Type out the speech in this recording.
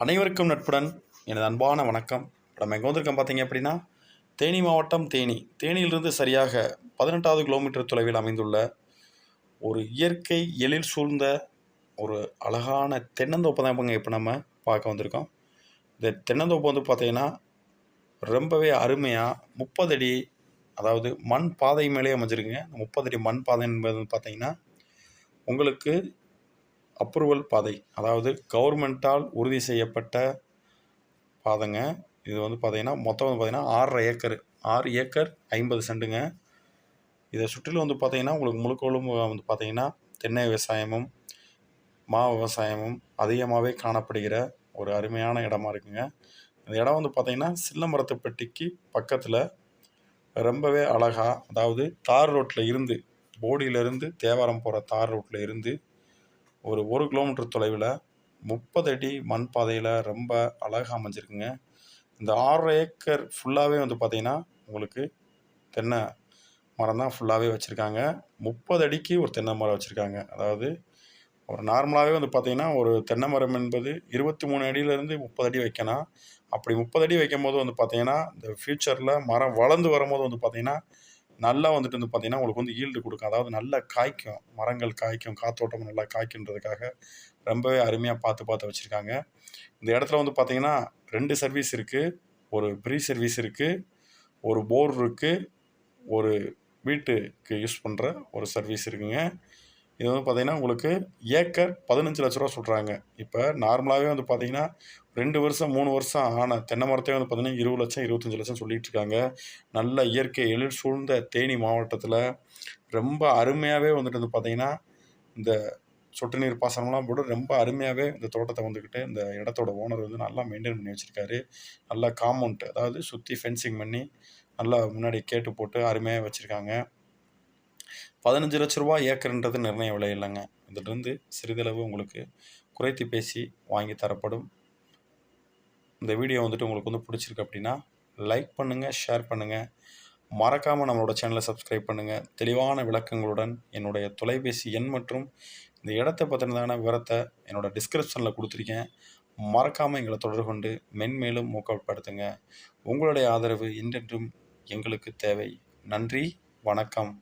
அனைவருக்கும் நட்புடன் எனது அன்பான வணக்கம். நம்ம எங்கே வந்திருக்கோம் பார்த்தீங்க அப்படின்னா தேனி மாவட்டம் தேனி. தேனியிலிருந்து சரியாக பதினெட்டாவது கிலோமீட்டர் தொலைவில் அமைந்துள்ள ஒரு இயற்கை எழில் சூழ்ந்த ஒரு அழகான தென்னந்தோப்பு தான் இப்போங்க இப்போ நம்ம பார்க்க வந்திருக்கோம். இந்த தென்னந்தோப்பு வந்து பார்த்தீங்கன்னா ரொம்பவே அருமையாக முப்பது அடி அதாவது மண் பாதை மேலே அமைஞ்சிருக்குங்க. முப்பது அடி மண் பாதை என்பது பார்த்தீங்கன்னா உங்களுக்கு அப்ரூவல் பாதை அதாவது கவர்மெண்ட்டால் உறுதி செய்யப்பட்ட பாதைங்க. இது வந்து பார்த்திங்கன்னா மொத்தம் வந்து பார்த்திங்கன்னா ஆறரை ஏக்கர். ஆறு ஏக்கர் ஐம்பது சென்ட்டுங்க இதை சுற்றிலும் வந்து பார்த்திங்கன்னா உங்களுக்கு முழுக்கோளும் வந்து பார்த்திங்கன்னா தென்னை விவசாயமும் மா விவசாயமும் அதிகமாகவே காணப்படுகிற ஒரு அருமையான இடமா இருக்குங்க. இந்த இடம் வந்து பார்த்தீங்கன்னா சில்லமரத்துப்பட்டிக்கு பக்கத்தில் ரொம்பவே அழகாக அதாவது தார் ரோட்டில் இருந்து போடியிலேருந்து தேவாரம் போகிற தார் ரோட்டில் இருந்து ஒரு ஒரு கிலோமீட்டர் தொலைவில் முப்பது அடி மண் பாதையில் ரொம்ப அழகாக அமைஞ்சிருக்குங்க. இந்த ஆறு ஏக்கர் ஃபுல்லாகவே வந்து பார்த்திங்கன்னா உங்களுக்கு தென்னை மரம் தான் ஃபுல்லாகவே வச்சுருக்காங்க. முப்பது அடிக்கு ஒரு தென்னை மரம் வச்சுருக்காங்க. அதாவது ஒரு நார்மலாகவே வந்து பார்த்திங்கன்னா ஒரு தென்னை மரம் என்பது இருபத்தி மூணு அடியிலேருந்து முப்பது அடி வைக்கணும். அப்படி முப்பது அடி வைக்கும் போது வந்து பார்த்திங்கன்னா இந்த ஃப்யூச்சரில் மரம் வளர்ந்து வரும்போது வந்து பார்த்திங்கன்னா நல்லா வந்துட்டு வந்து பார்த்திங்கன்னா உங்களுக்கு வந்து ஈல்டு கொடுக்கும். அதாவது நல்ல காய்க்கும். மரங்கள் காய்க்கும். காத்தோட்டம் நல்லா காய்க்கின்றதுக்காக ரொம்பவே அருமையாக பார்த்து பார்த்து வச்சுருக்காங்க. இந்த இடத்துல வந்து பார்த்திங்கன்னா ரெண்டு சர்வீஸ் இருக்குது ஒரு ப்ரீ சர்வீஸ் இருக்குது ஒரு போர் இருக்குது ஒரு வீட்டுக்கு யூஸ் பண்ணுற ஒரு சர்வீஸ் இருக்குங்க. இது வந்து பார்த்திங்கன்னா உங்களுக்கு ஏக்கர் பதினஞ்சு லட்ச ரூபா சொல்கிறாங்க இப்போ நார்மலாகவே வந்து பார்த்திங்கன்னா ரெண்டு வருஷம் மூணு வருஷம் ஆன தென்னை மரத்தையும் வந்து பார்த்திங்கன்னா இருபது லட்சம் இருபத்தஞ்சி லட்சம் சொல்லிகிட்டு இருக்காங்க. நல்ல இயற்கை எழில் சூழ்ந்த தேனி மாவட்டத்தில் ரொம்ப அருமையாகவே வந்துட்டு வந்து பார்த்திங்கன்னா இந்த சொட்டு நீர் பாசனம்லாம் போட்டு ரொம்ப அருமையாகவே இந்த தோட்டத்தை வந்துக்கிட்டு இந்த இடத்தோட ஓனர் வந்து நல்லா மெயின்டைன் பண்ணி வச்சுருக்காரு. நல்லா காம்பவுண்ட் அதாவது சுற்றி ஃபென்சிங் பண்ணி நல்லா முன்னாடி கேட்டு போட்டு அருமையாக வச்சுருக்காங்க. பதினஞ்சு லட்ச ரூபா ஏக்கர்ன்றது நிர்ணய விலை இல்லைங்க. இதிலிருந்து சிறிதளவு உங்களுக்கு குறைத்து பேசி வாங்கி தரப்படும். இந்த வீடியோ வந்துட்டு உங்களுக்கு வந்து பிடிச்சிருக்கு அப்படின்னா லைக் பண்ணுங்கள் ஷேர் பண்ணுங்கள் மறக்காமல் நம்மளோட சேனலை சப்ஸ்கிரைப் பண்ணுங்கள் தெளிவான விளக்கங்களுடன் என்னுடைய தொலைபேசி எண் மற்றும் இந்த இடத்தை பற்றினதான விவரத்தை என்னோட டிஸ்கிரிப்ஷனில் கொடுத்துருக்கேன். மறக்காமல் எங்களை தொடர்பு கொண்டு மென்மேலும் ஊக்கப்படுத்துங்க. உங்களுடைய ஆதரவு என்றென்றும் எங்களுக்கு தேவை. நன்றி வணக்கம்.